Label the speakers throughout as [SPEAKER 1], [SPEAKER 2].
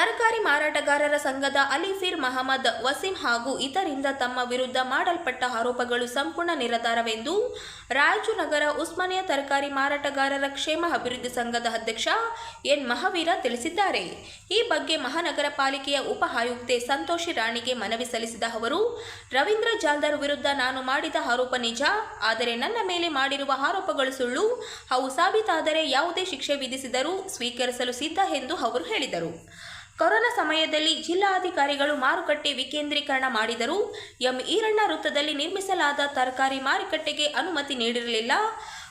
[SPEAKER 1] ತರಕಾರಿ ಮಾರಾಟಗಾರರ ಸಂಘದ ಅಲಿಫಿರ್ ಮಹಮ್ಮದ್ ವಸೀಂ ಹಾಗೂ ಇತರಿಂದ ತಮ್ಮ ವಿರುದ್ಧ ಮಾಡಲ್ಪಟ್ಟ ಆರೋಪಗಳು ಸಂಪೂರ್ಣ ನಿರಾಧಾರವೆಂದು ರಾಯಚೂರು ನಗರ ಉಸ್ಮಾನಿಯಾ ತರಕಾರಿ ಮಾರಾಟಗಾರರ ಕ್ಷೇಮ ಅಭಿವೃದ್ಧಿ ಸಂಘದ ಅಧ್ಯಕ್ಷ ಎನ್ ಮಹಾವೀರ ತಿಳಿಸಿದ್ದಾರೆ. ಈ ಬಗ್ಗೆ ಮಹಾನಗರ ಪಾಲಿಕೆಯ ಉಪ ಆಯುಕ್ತೆ ಸಂತೋಷಿ ರಾಣಿಗೆ ಮನವಿ ಸಲ್ಲಿಸಿದ ಅವರು, ರವೀಂದ್ರ ಜಾಲ್ದಾರ್ ವಿರುದ್ಧ ನಾನು ಮಾಡಿದ ಆರೋಪ ನಿಜ, ಆದರೆ ನನ್ನ ಮೇಲೆ ಮಾಡಿರುವ ಆರೋಪಗಳು ಸುಳ್ಳು. ಅವು ಸಾಬೀತಾದರೆ ಯಾವುದೇ ಶಿಕ್ಷೆ ವಿಧಿಸಿದರೂ ಸ್ವೀಕರಿಸಲು ಸಿದ್ಧ ಎಂದು ಅವರು ಹೇಳಿದರು. ಕೊರೋನಾ ಸಮಯದಲ್ಲಿ ಜಿಲ್ಲಾಧಿಕಾರಿಗಳು ಮಾರುಕಟ್ಟೆ ವಿಕೇಂದ್ರೀಕರಣ ಮಾಡಿದರೂ ಎಂ ಈರಣ್ಣ ವೃತ್ತದಲ್ಲಿ ನಿರ್ಮಿಸಲಾದ ತರಕಾರಿ ಮಾರುಕಟ್ಟೆಗೆ ಅನುಮತಿ ನೀಡಿರಲಿಲ್ಲ.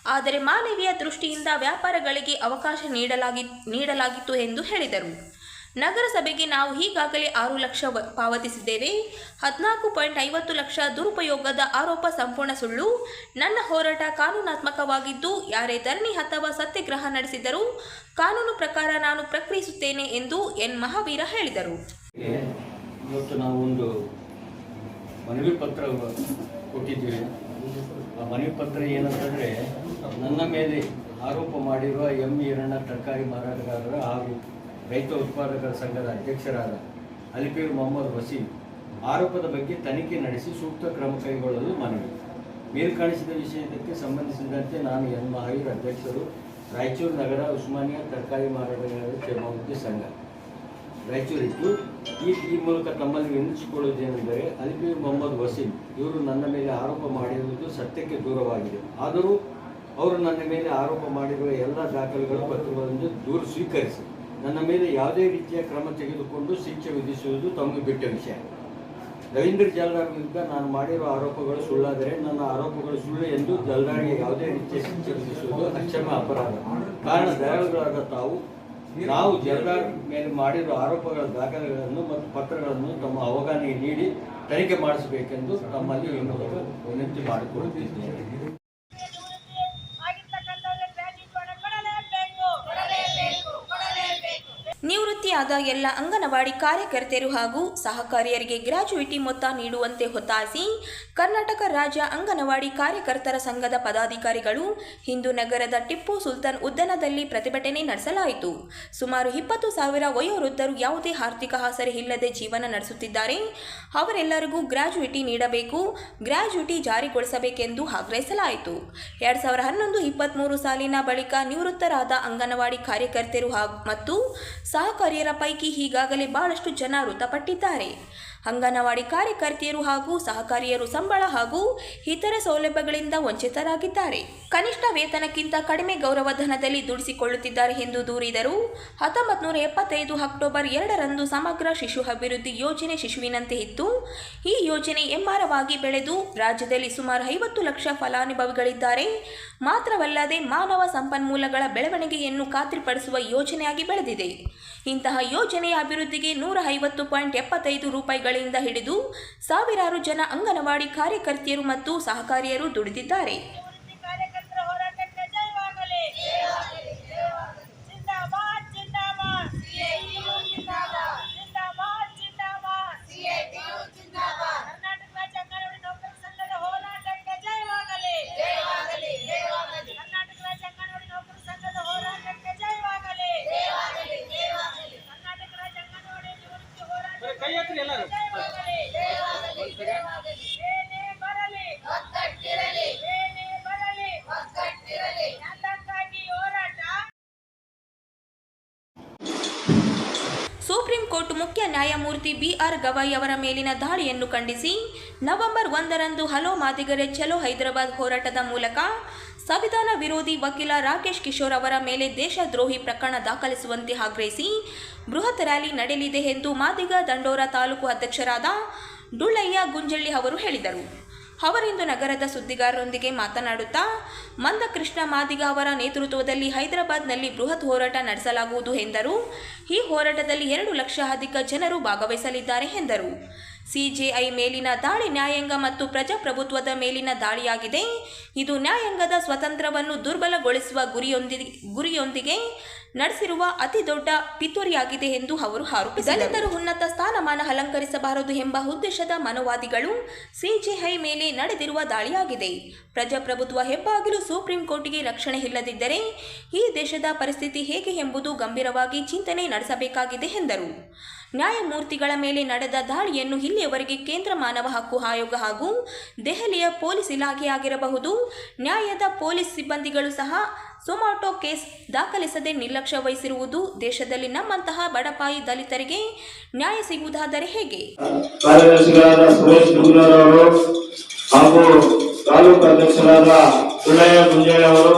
[SPEAKER 1] ಆದರೆ ಮಾನವೀಯ ದೃಷ್ಟಿಯಿಂದ ವ್ಯಾಪಾರಗಳಿಗೆ ಅವಕಾಶ ನೀಡಲಾಗಿ, ನೀಡಲಾಗಿತ್ತು ಎಂದು ಹೇಳಿದರು. ನಗರಸಭೆಗೆ ನಾವು ಈಗಾಗಲೇ ಆರು ಲಕ್ಷ ಪಾವತಿಸಿದ್ದೇವೆ. ಹದಿನಾಲ್ಕು ಪಾಯಿಂಟ್ ಐವತ್ತು ಲಕ್ಷ ದುರುಪಯೋಗದ ಆರೋಪ ಸಂಪೂರ್ಣ ಸುಳ್ಳು. ನನ್ನ ಹೋರಾಟ ಕಾನೂನಾತ್ಮಕವಾಗಿದ್ದು, ಯಾರೇ ಧರಣಿ ಅಥವಾ ಸತ್ಯಾಗ್ರಹ ನಡೆಸಿದರೂ ಕಾನೂನು ಪ್ರಕಾರ ನಾನು ಪ್ರಕ್ರಿಯಿಸುತ್ತೇನೆ ಎಂದು ಎನ್. ಮಹಾವೀರ ಹೇಳಿದರು.
[SPEAKER 2] ಮನವಿ ಪತ್ರ ಕೊಟ್ಟಿದ್ದೀವಿ. ಆ ಮನವಿ ಪತ್ರ ಏನಂತಂದರೆ, ನನ್ನ ಮೇಲೆ ಆರೋಪ ಮಾಡಿರುವ ಎಂ. ಈರಣ್ಣ ತರಕಾರಿ ಮಾರಾಟಗಾರರ ಹಾಗೂ ರೈತ ಉತ್ಪಾದಕರ ಸಂಘದ ಅಧ್ಯಕ್ಷರಾದ ಅಲಿಪೀರ್ ಮೊಹಮ್ಮದ್ ವಸೀಂ ಆರೋಪದ ಬಗ್ಗೆ ತನಿಖೆ ನಡೆಸಿ ಸೂಕ್ತ ಕ್ರಮ ಕೈಗೊಳ್ಳಲು ಮನವಿ. ಮೇಲ್ಕಾಣಿಸಿದ ವಿಷಯಕ್ಕೆ ಸಂಬಂಧಿಸಿದಂತೆ ನಾನು ಎನ್ ಮಹಾವೀರ್ ಅಧ್ಯಕ್ಷರು ರಾಯಚೂರು ನಗರ ಉಸ್ಮಾನಿಯಾ ತರಕಾರಿ ಮಾರಾಟಗಾರರ ಕ್ಷೇಮಾಭಿವೃದ್ಧಿ ಸಂಘ. ರಾಯಚೂರಿದ್ದು, ಈ ಈ ಮೂಲಕ ತಮ್ಮಲ್ಲಿ ವಿನಿಸಿಕೊಳ್ಳುವುದೇನೆಂದರೆ ಅಲಿಪೇರ್ ಮೊಹಮ್ಮದ್ ವಸೀಂ ಇವರು ನನ್ನ ಮೇಲೆ ಆರೋಪ ಮಾಡಿರುವುದು ಸತ್ಯಕ್ಕೆ ದೂರವಾಗಿದೆ. ಆದರೂ ಅವರು ನನ್ನ ಮೇಲೆ ಆರೋಪ ಮಾಡಿರುವ ಎಲ್ಲ ದಾಖಲೆಗಳು ಪತ್ರಗಳನ್ನು ದೂರು ಸ್ವೀಕರಿಸಿ ನನ್ನ ಮೇಲೆ ಯಾವುದೇ ರೀತಿಯ ಕ್ರಮ ತೆಗೆದುಕೊಂಡು ಶಿಕ್ಷೆ ವಿಧಿಸುವುದು ತಮಗೆ ಬಿಟ್ಟ ವಿಷಯ. ರವೀಂದ್ರ ಜಲ್ದಾರ್ ವಿರುದ್ಧ ನಾನು ಮಾಡಿರುವ ಆರೋಪಗಳು ಸುಳ್ಳಾದರೆ ನನ್ನ ಆರೋಪಗಳು ಸುಳ್ಳು ಎಂದು ಜಲ್ದಾರ್ಗೆ ಯಾವುದೇ ರೀತಿಯ ಶಿಕ್ಷೆ ವಿಧಿಸುವುದು ಅಕ್ಷಮ ಅಪರಾಧ. ಕಾರಣ ದಯಾಳುಗಳಾದ ತಾವು, ನಾವು ಜಲ್ದಾರ್ ಮೇಲೆ ಮಾಡಿರುವ ಆರೋಪಗಳ ದಾಖಲೆಗಳನ್ನು ಮತ್ತು ಪತ್ರಗಳನ್ನು ತಮ್ಮ ಅವಗಾಹನೆಗೆ ನೀಡಿ ತನಿಖೆ ಮಾಡಿಸಬೇಕೆಂದು ತಮ್ಮಲ್ಲಿ ವಿನಂತಿ ಮಾಡಿಕೊಳ್ಳುತ್ತಿದ್ದೇನೆ.
[SPEAKER 1] ನಿವೃತ್ತಿಯಾದ ಎಲ್ಲ ಅಂಗನವಾಡಿ ಕಾರ್ಯಕರ್ತೆಯರು ಹಾಗೂ ಸಹಕಾರಿಯರಿಗೆ ಗ್ರಾಚ್ಯುಯಿಟಿ ಮೊತ್ತ ನೀಡುವಂತೆ ಒತ್ತಾಯಿಸಿ ಕರ್ನಾಟಕ ರಾಜ್ಯ ಅಂಗನವಾಡಿ ಕಾರ್ಯಕರ್ತರ ಸಂಘದ ಪದಾಧಿಕಾರಿಗಳು ಹಿಂದೂ ನಗರದ ಟಿಪ್ಪು ಸುಲ್ತಾನ್ ಉದ್ದನದಲ್ಲಿ ಪ್ರತಿಭಟನೆ ನಡೆಸಲಾಯಿತು. ಸುಮಾರು ಇಪ್ಪತ್ತು ಸಾವಿರ ವಯೋವೃದ್ಧರು ಯಾವುದೇ ಆರ್ಥಿಕ ಆಸರೆ ಇಲ್ಲದೆ ಜೀವನ ನಡೆಸುತ್ತಿದ್ದಾರೆ. ಅವರೆಲ್ಲರಿಗೂ ಗ್ರಾಚ್ಯುಯಿಟಿ ನೀಡಬೇಕು ಗ್ರಾಚ್ಯುಯಿಟಿ ಜಾರಿಗೊಳಿಸಬೇಕೆಂದು ಆಗ್ರಹಿಸಲಾಯಿತು. ಎರಡು ಸಾವಿರದ ಹನ್ನೊಂದು ಇಪ್ಪತ್ತ್ಮೂರು ಸಾಲಿನ ಬಳಿಕ ನಿವೃತ್ತರಾದ ಅಂಗನವಾಡಿ ಕಾರ್ಯಕರ್ತೆಯರು ಹಾಗೂ ಮತ್ತು ಸಹಕಾರಿಯರ ಪೈಕಿ ಈಗಾಗಲೇ ಬಹಳಷ್ಟು ಜನ ಮೃತಪಟ್ಟಿದ್ದಾರೆ. ಅಂಗನವಾಡಿ ಕಾರ್ಯಕರ್ತೆಯರು ಹಾಗೂ ಸಹಕಾರಿಯರು ಸಂಬಳ ಹಾಗೂ ಇತರೆ ಸೌಲಭ್ಯಗಳಿಂದ ವಂಚಿತರಾಗಿದ್ದಾರೆ. ಕನಿಷ್ಠ ವೇತನಕ್ಕಿಂತ ಕಡಿಮೆ ಗೌರವಧನದಲ್ಲಿ ದುಡಿಸಿಕೊಳ್ಳುತ್ತಿದ್ದಾರೆ ಎಂದು ದೂರಿದರು. ಹತ್ತೊಂಬತ್ತು ನೂರ ಎಪ್ಪತ್ತೈದು ಅಕ್ಟೋಬರ್ ಎರಡರಂದು ಸಮಗ್ರ ಶಿಶು ಅಭಿವೃದ್ಧಿ ಯೋಜನೆ ಶಿಶುವಿನಂತೆ ಇತ್ತು ಈ ಯೋಜನೆ ಎಂಬಾರವಾಗಿ ಬೆಳೆದು ರಾಜ್ಯದಲ್ಲಿ ಸುಮಾರು ಐವತ್ತು ಲಕ್ಷ ಫಲಾನುಭವಿಗಳಿದ್ದಾರೆ. ಮಾತ್ರವಲ್ಲದೆ ಮಾನವ ಸಂಪನ್ಮೂಲಗಳ ಬೆಳವಣಿಗೆಯನ್ನು ಖಾತ್ರಿಪಡಿಸುವ ಯೋಜನೆಯಾಗಿ ಬೆಳೆದಿದೆ. ಇಂತಹ ಯೋಜನೆಯ ಅಭಿವೃದ್ಧಿಗೆ ನೂರ ಐವತ್ತು ಪಾಯಿಂಟ್ ಎಪ್ಪತ್ತೈದು ರೂಪಾಯಿಗಳಿಂದ ಹಿಡಿದು ಸಾವಿರಾರು ಜನ ಅಂಗನವಾಡಿ ಕಾರ್ಯಕರ್ತೆಯರು ಮತ್ತು ಸಹಕಾರಿಯರು ದುಡಿದಿದ್ದಾರೆ.
[SPEAKER 3] ಹೋರಾಟಕ್ಕೆ ಜಯವಾಗಲಿ ಏನೇ ಬರಲಿ ಏನೇ ಬರಲಿ ನ್ಯಾಯಕ್ಕಾಗಿ ಹೋರಾಟ
[SPEAKER 1] ಸುಪ್ರೀಂ ಕೋರ್ಟ್ ಮುಖ್ಯ ನ್ಯಾಯಮೂರ್ತಿ ಬಿಆರ್ ಗವಾಯಿ ಅವರ ಮೇಲಿನ ದಾಳಿಯನ್ನು ಖಂಡಿಸಿ ನವೆಂಬರ್ ಒಂದರಂದು ಹಲೋ ಮಾದಿಗರೆ ಚಲೋ ಹೈದರಾಬಾದ್ ಹೋರಾಟದ ಮೂಲಕ ಸಂವಿಧಾನ ವಿರೋಧಿ ವಕೀಲ ರಾಕೇಶ್ ಕಿಶೋರ್ ಅವರ ಮೇಲೆ ದೇಶದ್ರೋಹಿ ಪ್ರಕರಣ ದಾಖಲಿಸುವಂತೆ ಆಗ್ರಹಿಸಿ ಬೃಹತ್ ರ್ಯಾಲಿ ನಡೆಯಲಿದೆ ಎಂದು ಮಾದಿಗ ದಂಡೋರ ತಾಲೂಕು ಅಧ್ಯಕ್ಷರಾದ ಡುಳ್ಳಯ್ಯ ಗುಂಜಳ್ಳಿ ಅವರು ಹೇಳಿದರು. ಅವರಿಂದು ನಗರದ ಸುದ್ದಿಗಾರರೊಂದಿಗೆ ಮಾತನಾಡುತ್ತಾ ಮಂದಕೃಷ್ಣ ಮಾದಿಗ ಅವರ ನೇತೃತ್ವದಲ್ಲಿ ಹೈದರಾಬಾದ್ನಲ್ಲಿ ಬೃಹತ್ ಹೋರಾಟ ನಡೆಸಲಾಗುವುದು ಎಂದರು. ಈ ಹೋರಾಟದಲ್ಲಿ ಎರಡು ಲಕ್ಷ ಅಧಿಕ ಜನರು ಭಾಗವಹಿಸಲಿದ್ದಾರೆ ಎಂದರು. ಸಿಜೆಐ ಮೇಲಿನ ದಾಳಿ ನ್ಯಾಯಾಂಗ ಮತ್ತು ಪ್ರಜಾಪ್ರಭುತ್ವದ ಮೇಲಿನ ದಾಳಿಯಾಗಿದೆ. ಇದು ನ್ಯಾಯಾಂಗದ ಸ್ವತಂತ್ರವನ್ನು ದುರ್ಬಲಗೊಳಿಸುವ ಗುರಿಯೊಂದಿಗೆ ಗುರಿಯೊಂದಿಗೆ ನಡೆಸಿರುವ ಅತಿ ದೊಡ್ಡ ಪಿತೂರಿಯಾಗಿದೆ ಎಂದು ಅವರು ಆರೋಪಿಸಿದರು. ದಲಿತರು ಉನ್ನತ ಸ್ಥಾನಮಾನ ಅಲಂಕರಿಸಬಾರದು ಎಂಬ ಉದ್ದೇಶದ ಮನೋವಾದಿಗಳು ಸಿಜೆಐ ಮೇಲೆ ನಡೆದಿರುವ ದಾಳಿಯಾಗಿದೆ. ಪ್ರಜಾಪ್ರಭುತ್ವ ಹೆಬ್ಬಾಗಿಲು ಸುಪ್ರೀಂ ಕೋರ್ಟ್ಗೆ ರಕ್ಷಣೆ ಇಲ್ಲದಿದ್ದರೆ ಈ ದೇಶದ ಪರಿಸ್ಥಿತಿ ಹೇಗೆ ಎಂಬುದು ಗಂಭೀರವಾಗಿ ಚಿಂತನೆ ನಡೆಸಬೇಕಾಗಿದೆ ಎಂದರು. ನ್ಯಾಯಮೂರ್ತಿಗಳ ಮೇಲೆ ನಡೆದ ದಾಳಿಯನ್ನು ಇಲ್ಲಿಯವರೆಗೆ ಕೇಂದ್ರ ಮಾನವ ಹಕ್ಕು ಆಯೋಗ ಹಾಗೂ ದೆಹಲಿಯ ಪೊಲೀಸ್ ಇಲಾಖೆಯಾಗಿರಬಹುದು. ನ್ಯಾಯದ ಪೊಲೀಸ್ ಸಿಬ್ಬಂದಿಗಳು ಸಹ ಸೊಮಾಟೊ ಕೇಸ್ ದಾಖಲಿಸದೆ ನಿರ್ಲಕ್ಷ್ಯ ವಹಿಸಿರುವುದು ದೇಶದಲ್ಲಿ ನಮ್ಮಂತಹ ಬಡಪಾಯಿ ದಲಿತರಿಗೆ ನ್ಯಾಯ ಸಿಗುವುದಾದರೆ ಹೇಗೆ?
[SPEAKER 4] ಹಾಗೂ ತಾಲೂಕು ಅಧ್ಯಕ್ಷರಾದ ಅವರು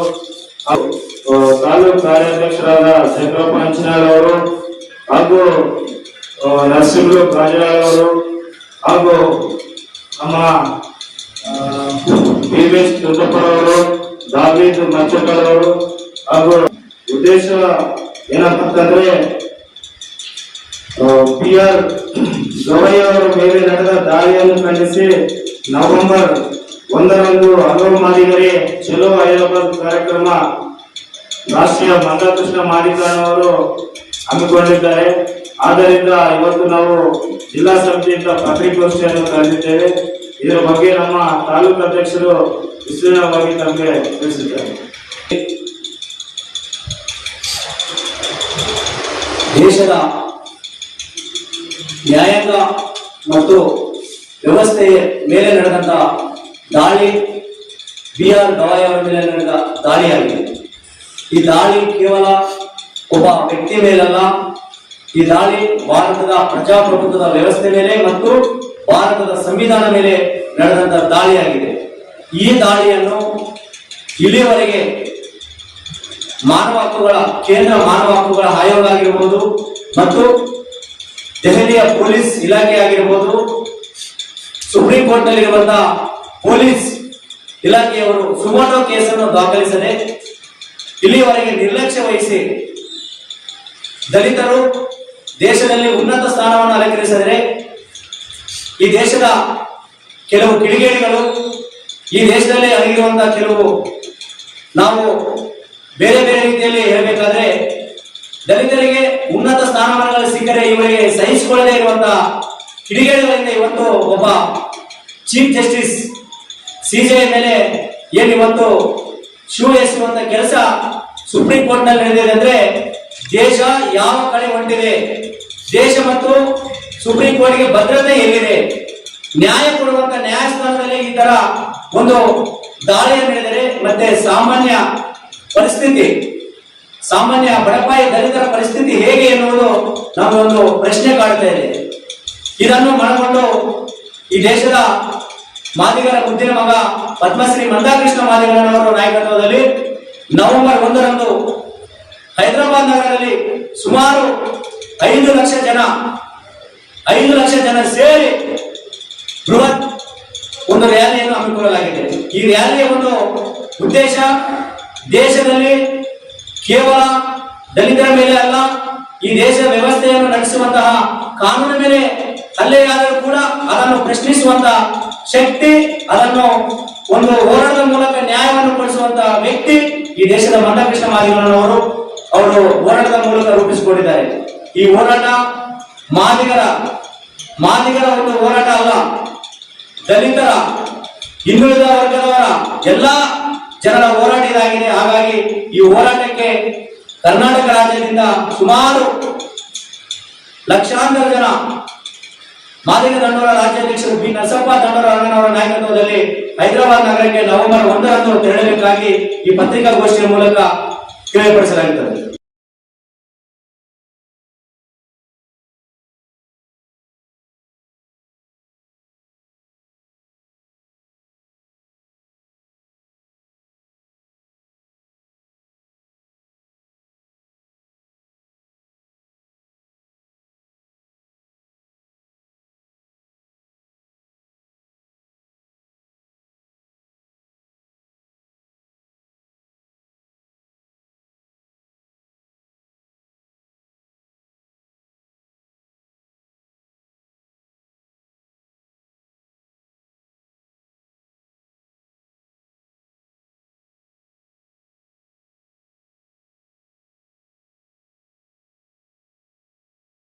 [SPEAKER 4] ತಾಲೂಕು ಕಾರ್ಯಾಧ್ಯಕ್ಷರಾದ ಚಂದ್ರಪ್ಪ ಅವರು ಹಾಗೂ ನರಸಿಂಹರು ರಾಜಾಳ್ ಅವರು ಹಾಗೂ ನಮ್ಮ ಭೀಮೇಶ್ ದುಡ್ಡಪ್ಪರವರು ದಾವೀದ್ ಮಚ್ಚಕಲ್ ಅವರು ಹಾಗೂ ಉದ್ದೇಶ ಏನಪ್ಪ ಅಂತಂದ್ರೆ ಪಿ ಆರ್ ಗವಯ್ಯ ಅವರ ಮೇಲೆ ನಡೆದ ದಾಳಿಯನ್ನು ಖಂಡಿಸಿ ನವೆಂಬರ್ ಒಂದರಂದು ಹಲವು ಮಾಡಿದರೆ ಚಲೋ ಹೈದರಾಬಾದ್ ಕಾರ್ಯಕ್ರಮ ರಾಷ್ಟ್ರೀಯ ಮಂದಕೃಷ್ಣ ಅವರು ಹಮ್ಮಿಕೊಂಡಿದ್ದಾರೆ. ಆದ್ದರಿಂದ ಇವತ್ತು ನಾವು ಜಿಲ್ಲಾ ಸಮಿತಿಯಿಂದ ಪತ್ರಿಕೋಷ್ಠಿಯನ್ನು ಕರೆದಿದ್ದೇವೆ. ಇದರ ಬಗ್ಗೆ ನಮ್ಮ ತಾಲೂಕು ಅಧ್ಯಕ್ಷರು ವಿಸ್ತೀರ್ಣವಾಗಿ ನಮಗೆ ತಿಳಿಸಿದ್ದಾರೆ.
[SPEAKER 5] ದೇಶದ ನ್ಯಾಯಾಂಗ ಮತ್ತು ವ್ಯವಸ್ಥೆಯ ಮೇಲೆ ನಡೆದಂತ ದಾಳಿ ಬಿ ಆರ್ ಗವಾಯ ಮೇಲೆ ನಡೆದ ದಾಳಿಯಾಗಿದೆ. ಈ ದಾಳಿ ಕೇವಲ ಒಬ್ಬ ವ್ಯಕ್ತಿ ಮೇಲಲ್ಲ ಈ ದಾಳಿ ಭಾರತದ ಪ್ರಜಾಪ್ರಭುತ್ವದ ವ್ಯವಸ್ಥೆ ಮೇಲೆ ಮತ್ತು ಭಾರತದ ಸಂವಿಧಾನ ಮೇಲೆ ನಡೆದಂತ ದಾಳಿಯಾಗಿದೆ. ಈ ದಾಳಿಯನ್ನು ಇಲ್ಲಿಯವರೆಗೆ ಮಾನವ ಹಕ್ಕುಗಳ ಕೇಂದ್ರ ಮಾನವ ಹಕ್ಕುಗಳ ಆಯೋಗ ಆಗಿರ್ಬೋದು ಮತ್ತು ದೆಹಲಿಯ ಪೊಲೀಸ್ ಇಲಾಖೆ ಆಗಿರ್ಬೋದು, ಸುಪ್ರೀಂ ಕೋರ್ಟ್ ನಲ್ಲಿರುವಂತಹ ಪೊಲೀಸ್ ಇಲಾಖೆಯವರು ಸುಮೋಟೋ ಕೇಸನ್ನು ದಾಖಲಿಸದೆ ಇಲ್ಲಿಯವರೆಗೆ ನಿರ್ಲಕ್ಷ್ಯ ವಹಿಸಿ ದಲಿತರು ದೇಶದಲ್ಲಿ ಉನ್ನತ ಸ್ಥಾನವನ್ನು ಅಲಂಕರಿಸಿದರೆ ಈ ದೇಶದ ಕೆಲವು ಕಿಡಿಗೇಡಿಗಳು, ಈ ದೇಶದಲ್ಲಿ ಅಡಗಿರುವಂತಹ ಕೆಲವು ನಾವು ಬೇರೆ ಬೇರೆ ರೀತಿಯಲ್ಲಿ ಹೇಳಬೇಕಾದ್ರೆ ದಲಿತರಿಗೆ ಉನ್ನತ ಸ್ಥಾನಮಾನಗಳು ಸಿಕ್ಕರೆ ಇವರಿಗೆ ಸಹಿಸಿಕೊಳ್ಳದೇ ಇರುವಂತಹ ಕಿಡಿಗೇಡಿಗಳಿಂದ ಇವತ್ತು ಒಬ್ಬ ಚೀಫ್ ಜಸ್ಟಿಸ್ ಸಿಜೆಐ ಮೇಲೆ ಏನು ಇವತ್ತು ಶೂ ಎಸುವಂತ ಕೆಲಸ ಸುಪ್ರೀಂ ಕೋರ್ಟ್ನಲ್ಲಿ ನಡೆದಿದೆ ಅಂದ್ರೆ ದೇಶ ಯಾವ ಕಡೆ ಹೊಂಟಿದೆ ದೇಶ ಮತ್ತು ಸುಪ್ರೀಂ ಕೋರ್ಟ್ಗೆ ಭದ್ರತೆ ಎಲ್ಲಿದೆ? ನ್ಯಾಯ ಕೊಡುವಂತ ನ್ಯಾಯಸ್ಥಾನದಲ್ಲಿ ಈ ತರ ಒಂದು ದಾಳಿಯನ್ನು ನಡೆದರೆ ಮತ್ತೆ ಸಾಮಾನ್ಯ ಪರಿಸ್ಥಿತಿ, ಸಾಮಾನ್ಯ ಬಡಪಾಯಿ ದಲಿತರ ಪರಿಸ್ಥಿತಿ ಹೇಗೆ ಎನ್ನುವುದು ನಮಗೊಂದು ಪ್ರಶ್ನೆ ಕಾಡ್ತಾ ಇದೆ. ಇದನ್ನು ಮನಗೊಂಡು ಈ ದೇಶದ ಮಾದಿಗರ ಮುದ್ದಿನ ಮಗ ಪದ್ಮಶ್ರೀ ಮಂದಾಕೃಷ್ಣ ಮಾದಿಗರವರ ನಾಯಕತ್ವದಲ್ಲಿ ನವೆಂಬರ್ ಒಂದರಂದು ಹೈದರಾಬಾದ್ ನಗರದಲ್ಲಿ ಸುಮಾರು ಐದು ಲಕ್ಷ ಜನ, ಐದು ಲಕ್ಷ ಜನ ಸೇರಿ ಬೃಹತ್ ಒಂದು ರ್ಯಾಲಿಯನ್ನು ಹಮ್ಮಿಕೊಳ್ಳಲಾಗಿದೆ. ಈ ರ್ಯಾಲಿಯ ಒಂದು ಉದ್ದೇಶ ದೇಶದಲ್ಲಿ ಕೇವಲ ದಲಿತರ ಮೇಲೆ ಅಲ್ಲ, ಈ ದೇಶ ವ್ಯವಸ್ಥೆಯನ್ನು ನಡೆಸುವಂತಹ ಕಾನೂನು ಮೇಲೆ ಹಲ್ಲೆಯಾದರೂ ಕೂಡ ಅದನ್ನು ಪ್ರಶ್ನಿಸುವಂತಹ ಶಕ್ತಿ, ಅದನ್ನು ಒಂದು ಹೋರಾಟದ ಮೂಲಕ ನ್ಯಾಯವನ್ನು ಕೊಡಿಸುವಂತಹ ವ್ಯಕ್ತಿ ಈ ದೇಶದ ಮಂಡಕೃಷ್ಣ ಮಾದಿಗಳವರು ಅವರು ಹೋರಾಟದ ಮೂಲಕ ರೂಪಿಸಿಕೊಂಡಿದ್ದಾರೆ. ಈ ಹೋರಾಟ ಮಾದಿಗರ ಮಾದಿಗರ ಒಂದು ಹೋರಾಟ ಅಲ್ಲ. ದಲಿತರ, ಹಿಂದುಳಿದ ವರ್ಗದವರ ಎಲ್ಲಾ ಜನರ ಹೋರಾಟ ಇದಾಗಿದೆ. ಹಾಗಾಗಿ ಈ ಹೋರಾಟಕ್ಕೆ ಕರ್ನಾಟಕ ರಾಜ್ಯದಿಂದ ಸುಮಾರು ಲಕ್ಷಾಂತರ ಜನ ಮಾದಿಗ ದಂಡೋರ ರಾಜ್ಯಾಧ್ಯಕ್ಷರು ಬಿ ನರಸಪ್ಪ ದಂಡೋರ ರಂಗನವರ ನಾಯಕತ್ವದಲ್ಲಿ ಹೈದರಾಬಾದ್ ನಗರಕ್ಕೆ ನವೆಂಬರ್ ಒಂದರಂದು ತೆರಳಬೇಕಾಗಿ ಈ ಪತ್ರಿಕಾಗೋಷ್ಠಿಯ ಮೂಲಕ ತಿಳಿಯಪಡಿಸಲಾಗುತ್ತದೆ.